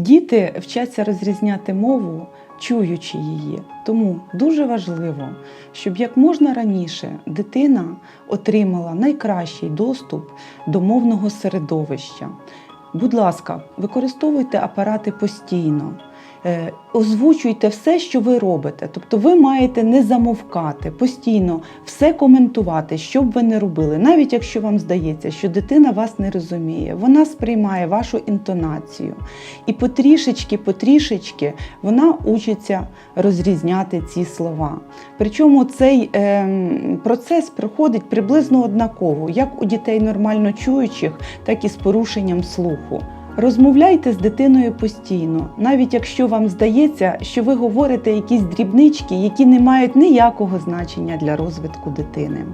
Діти вчаться розрізняти мову, чуючи її. Тому дуже важливо, щоб як можна раніше дитина отримала найкращий доступ до мовного середовища. Будь ласка, використовуйте апарати постійно. Е, Озвучуйте все, що ви робите. Тобто ви маєте не замовкати, постійно все коментувати, що б ви не робили, навіть якщо вам здається, що дитина вас не розуміє, вона сприймає вашу інтонацію. І потрішечки, потрішечки вона учиться розрізняти ці слова. Причому цей ем, процес проходить приблизно однаково, як у дітей нормально чуючих, так і з порушенням слуху. Розмовляйте з дитиною постійно, навіть якщо вам здається, що ви говорите якісь дрібнички, які не мають ніякого значення для розвитку дитини.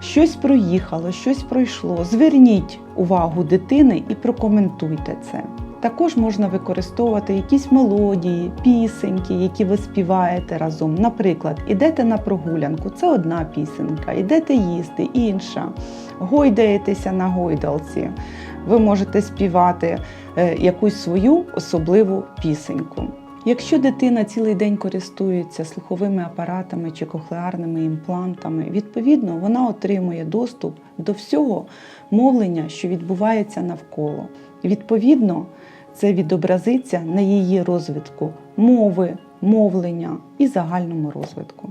Щось проїхало, щось пройшло. Зверніть увагу дитини і прокоментуйте це. Також можна використовувати якісь мелодії, пісеньки, які ви співаєте разом. Наприклад, ідете на прогулянку, це одна пісенька, ідете їсти, інша, гойдаєтеся на гойдалці. Ви можете співати е, якусь свою особливу пісеньку. Якщо дитина цілий день користується слуховими апаратами чи кохлеарними імплантами, відповідно вона отримує доступ до всього мовлення, що відбувається навколо. Відповідно, це відобразиться на її розвитку мови, мовлення і загальному розвитку.